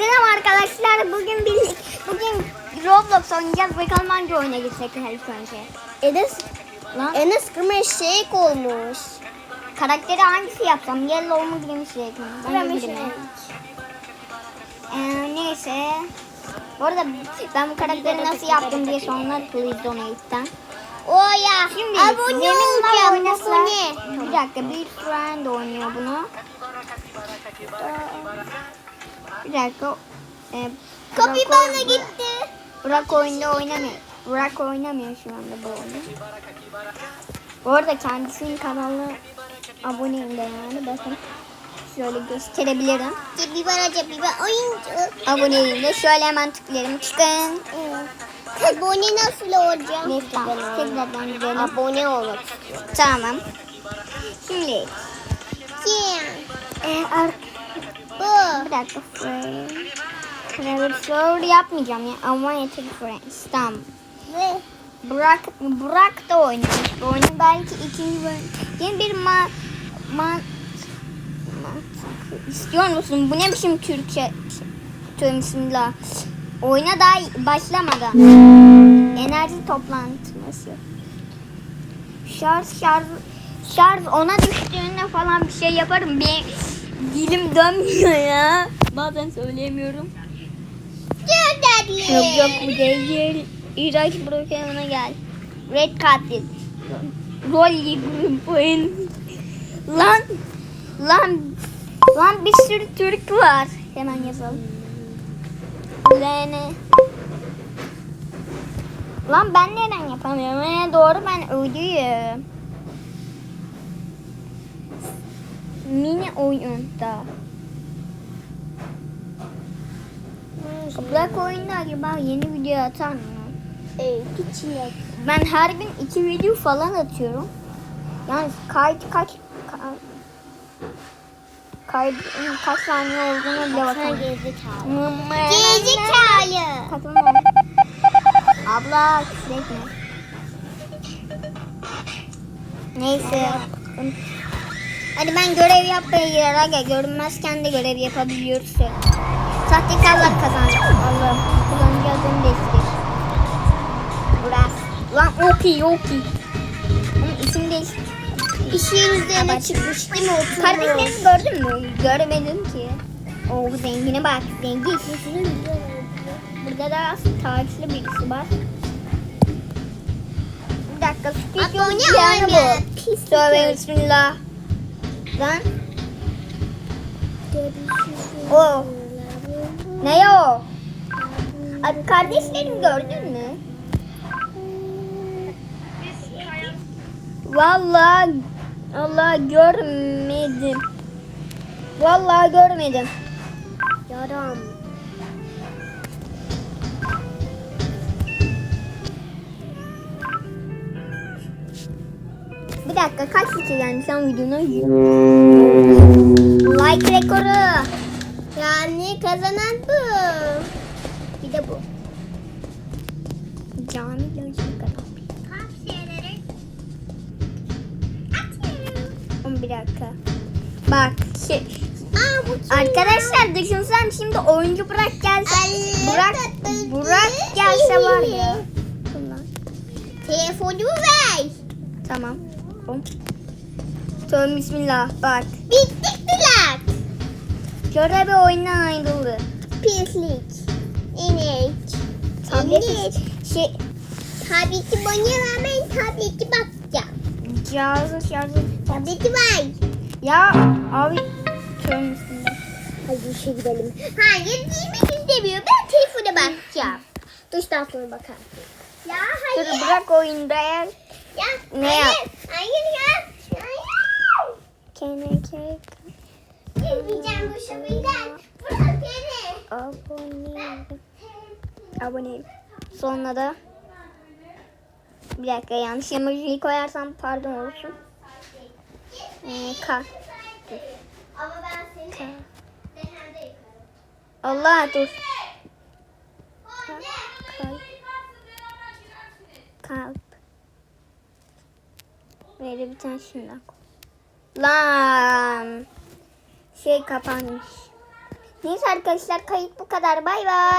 Selam arkadaşlar. Bugün birlik bugün Roblox oynayacağız. Bakalım hangi oyuna gitsek ilk önce. Enes, Lan Enes kırmızı şey olmuş. karakteri hangisi yapsam? Yellow mu green shake mi? Ben bilmiyorum. Ee, neyse. Bu arada ben bu karakteri nasıl yaptım diye sonra please donate'den. O ya. Şimdi abone olacağım. oynasa- Abone. Bir dakika bir friend oynuyor bunu. Bir dakika. Ee, oyunda- gitti. Burak oyunda oynamıyor. Burak oynamıyor şu anda bu oyunu. Bu arada kendisinin kanalına aboneyim de yani bakın. Şöyle gösterebilirim. Cebi var oyuncu. Aboneyim de şöyle hemen tıklayalım. Çıkın. Abone nasıl olacağım? Neyse tamam. Tekrardan gidelim. Abone olmak. Tamam. Şimdi. Kim? E, ar- Bu. Bir dakika. Travel Flower yapmayacağım ya. Yeter friends. Tamam. Ve Burak, Burak da oynamış bu oyunu. Belki ikinci bölüm. Yeni bir ma, ma, ma- istiyor musun? Bu ne biçim Türkçe? Tüm bismillah. Oyuna daha başlamadan. Enerji toplantısı. Şarj şarj şarj ona düştüğünde falan bir şey yaparım. Bir dilim dönmüyor ya. Bazen söyleyemiyorum. Yok yok bu değil. İğrenç Brokeman'a gel. Red katil. Rolly Grupo'nun. Lan. Lan. Lan bir sürü Türk var. Hemen yazalım. Lene. Lan ben neden yapamıyorum? Ee, doğru ben ölüyüm. Mini oyunda. Black oyunda acaba yeni video atar mı? Evet, küçük. Ben her gün iki video falan atıyorum. Yani kayıt kaç ka- kayıt kaç saniye olduğunu bile bakamıyorum. gerizekalı. Gerizekalı. Katılmam. Abla etme. Neyse. Hadi ben görev yapmaya girer aga. Görünmezken de görev yapabiliyoruz. Sahtekarlar kazandı. Allah'ım. Kullanıcı adını değiştir. Burası. Lan okey okey. Ama isim değiştir. İşin üzerine çıkmış değil mi oturmuş? Kardeşlerimi gördün mü? Görmedim ki. O zengine bak. Zengin. Burada da aslında tarihli birisi var. Bir dakika. Speak bu. Pislik. Tövbe bismillah. Lan. O. Ne o? Abi kardeşlerimi gördün mü? Vallahi Allah görmedim. Vallahi görmedim. Yaram. Dakika kaç kişi gelmiş sen videona? Like rekoru. Yani kazanan bu. Bir de bu. Cami gözü kadar. Oğlum Bir dakika. Bak şey, Aa bu arkadaşlar düşünsem şimdi oyuncu Burak gelse. Ay, Burak. Burak gelse var ya. Bunlar. Telefonumu ver. Tamam. Hop. Tamam bismillah bak. Bittik dilak. Görevi oyundan ayrıldı. Pislik. İnek. Tableti İnek. şey Tableti bana ben tableti bakacağım. cihazı şarjı. Tableti ver. Ya abi tövbe bismillah. Hadi işe gidelim. Hayır giymek istemiyor. Ben telefona bakacağım. Duştan sonra bakarsın. Ya hayır. Dur bırak oyunda ya. Ya, Ne hayır. yap? Hayır ya. Hayır. Keneke Girmeyeceğim bu şabinden. Bırak beni. abone. Aboneyim. Sonra da bir dakika yanlış emojiyi koyarsam pardon olsun. Ee, ka. Ama ben seni yıkarım. Allah dur. Anne. Kalp. Böyle bir tane şundan. Lan. Şey kapanmış. Neyse arkadaşlar kayıt bu kadar. Bay bay.